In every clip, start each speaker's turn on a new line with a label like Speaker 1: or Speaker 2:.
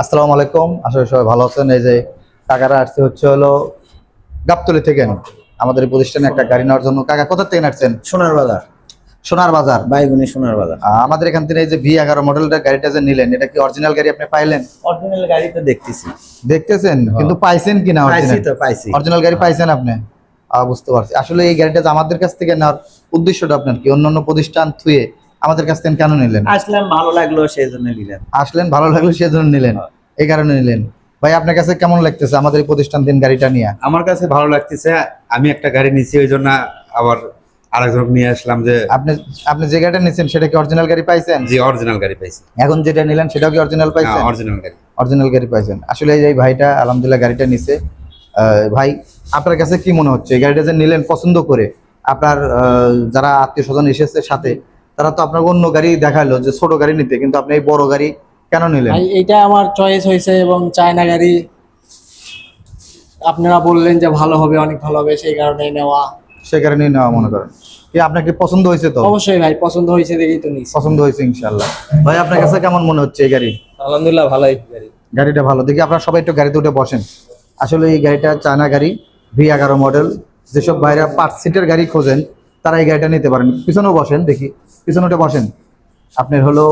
Speaker 1: আসসালামু আলাইকুম। আসলে সবাই ভালো আছেন। এই যে কাকারা আসছে হচ্ছে হলো গাবতলি থেকে। আমাদের প্রতিষ্ঠানে একটা গাড়ি নেওয়ার জন্য। কাকা কোথা থেকে আসছেন
Speaker 2: সোনার বাজার।
Speaker 1: সোনার বাজার।
Speaker 2: বাইগুনি সোনার বাজার।
Speaker 1: আমাদের এখান থেকে এই যে ভি এগারো মডেলটা গাড়িটা যে নিলেন এটা কি অরিজিনাল গাড়ি আপনি পাইলেন?
Speaker 2: অরিজিনাল গাড়ি তো দেখতেছি।
Speaker 1: দেখতেছেন? কিন্তু পাইছেন কিনা
Speaker 2: পাইছি
Speaker 1: অরিজিনাল
Speaker 2: তো পাইছি।
Speaker 1: অরিজিনাল গাড়ি পাইছেন আপনি? বুঝতে পারছি। আসলে এই গাড়িটা যে আমাদের কাছ থেকে নেওয়ার উদ্দেশ্যটা আপনার কি? অন্য অন্য প্রতিষ্ঠান থুয়ে আমাদের কাছ থেকে কেন নিলেন?
Speaker 2: আসলাম ভালো লাগল সেই জন্য নিলেন।
Speaker 1: আসলেন ভালো লাগল সেজন্য নিলেন। এই কারণে নিলেন। ভাই আপনার কাছে কেমন লাগতেছে আমাদের এই প্রতিষ্ঠান দিন গাড়িটা নিয়ে?
Speaker 3: আমার কাছে ভালো লাগতেছে আমি একটা গাড়ি নিছি ওই জন্য আবার আরেকজন নিয়ে আসলাম যে
Speaker 1: আপনি আপনি যে গাড়িটা নিচ্ছেন সেটা কি অরিজিনাল গাড়ি পাইছেন?
Speaker 3: জি অরিজিনাল গাড়ি পাইছি।
Speaker 1: এখন যেটা নিলেন সেটাও কি অরিজিনাল পাইছেন?
Speaker 3: অরিজিনাল গাড়ি।
Speaker 1: অরিজিনাল গাড়ি পাইছেন। আসলে এই ভাইটা আলহামদুলিল্লাহ গাড়িটা নিছে। ভাই আপনার কাছে কি মনে হচ্ছে? এই গাড়িটা যে নিলেন পছন্দ করে আপনার আহ, যারা আত্মীয় স্বজন এসেছে সাথে তারা তো আপনার অন্য গাড়ি দেখাল যে ছোট গাড়ি নিতে কিন্তু আপনি এই বড় গাড়ি কেন নিলেন?
Speaker 4: ভাই এটা আমার চয়েস হয়েছে এবং চায়না গাড়ি। আপনারা বললেন যে ভালো হবে অনেক ভালো হবে সেই কারণে নেওয়া।
Speaker 1: সে কারণেই নেওয়া মনে করেন। কি আপনার কি পছন্দ হয়েছে তো?
Speaker 4: অবশ্যই ভাই পছন্দ হয়েছে দেখেই তো নিচ্ছি
Speaker 1: পছন্দ হয়েছে ইনশাল্লাহ ভাই আপনার কাছে কেমন মনে হচ্ছে এই গাড়ি?
Speaker 4: আলহামদুলিল্লাহ ভালোই গাড়ি।
Speaker 1: গাড়িটা ভালো। দেখি আপনারা সবাই একটু গাড়িতে উঠে বসেন। আসলে এই গাড়িটা চায়না গাড়ি ভি এগারো মডেল যেসব বাইরে পাঁচ সিটের গাড়ি খোঁজেন তারা এই গাড়িটা নিতে পারেন। পিছনেও বসেন দেখি। পিছনে উঠে বসেন। আপনার হলো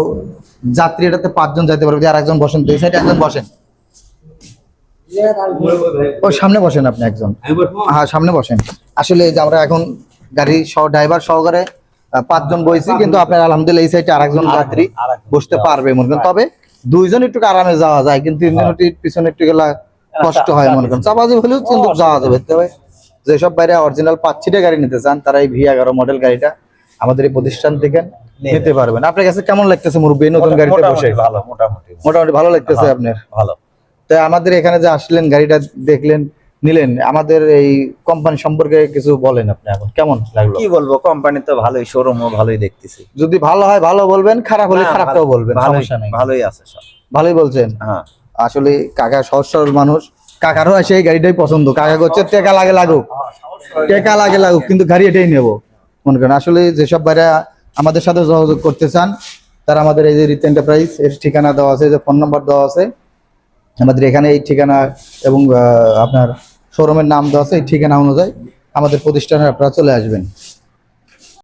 Speaker 1: যাত্রী এটাতে পাঁচজন যাইতে পারবে আর একজন বসেন দুই সাইডে একজন বসেন। ও সামনে বসেন আপনি একজন। হ্যাঁ সামনে বসেন। আসলে যে আমরা এখন গাড়ি সহ ড্রাইভার সহকারে পাঁচজন বইছি কিন্তু আপনার আলহামদুলিল্লাহ এই সাইডে আরেকজন যাত্রী বসতে পারবে মনে করেন। তবে দুইজন একটু আরামে যাওয়া যায় কিন্তু তিনজন একটু পিছনে একটু গেলা কষ্ট হয় মনে করেন। চাপাজি হলেও কিন্তু যাওয়া যাবে। তবে যেসব বাইরে অরিজিনাল পাঁচ সিটে গাড়ি নিতে চান তারা এই ভি এগারো মডেল গাড়িটা আমাদের এই প্রতিষ্ঠান থেকে নিতে পারবেন। আপনার কাছে কেমন লাগতেছে মুরব্বী? নতুন গাড়িতে বসে?
Speaker 2: ভালো মোটামুটি।
Speaker 1: মোটামুটি ভালো লাগতেছে আপনার?
Speaker 2: ভালো।
Speaker 1: তো আমাদের এখানে যে আসলেন গাড়িটা দেখলেন নিলেন আমাদের এই কোম্পানি সম্পর্কে কিছু বলেন আপনি এখন। কেমন লাগল?
Speaker 2: কি বলব কোম্পানি তো ভালোই শোরুমও ভালোই দেখতেছি।
Speaker 1: যদি ভালো হয় ভালো বলবেন খারাপ হলে খারাপটাও বলবেন
Speaker 2: ভালোই
Speaker 1: সমস্যা নেই।
Speaker 2: ভালোই আছে সব।
Speaker 1: ভালোই বলছেন?
Speaker 2: হ্যাঁ।
Speaker 1: আসলে কাকা সহজ সরল মানুষ কাকারও সেই গাড়িটাই পছন্দ। কাকা করছে, টেকা লাগে লাগুক। টেকা লাগে লাগুক, কিন্তু গাড়ি এটাই নেব। মনে করেন, আসলে যেসব বাইরে আমাদের সাথে যোগাযোগ করতে চান, তারা আমাদের এই যে রিত এন্টারপ্রাইজ এর ঠিকানা দেওয়া আছে, যে ফোন নাম্বার দেওয়া আছে, আমাদের এখানে এই ঠিকানা এবং আপনার শোরুমের নাম দেওয়া আছে, এই ঠিকানা অনুযায়ী আমাদের প্রতিষ্ঠানে আপনারা চলে আসবেন।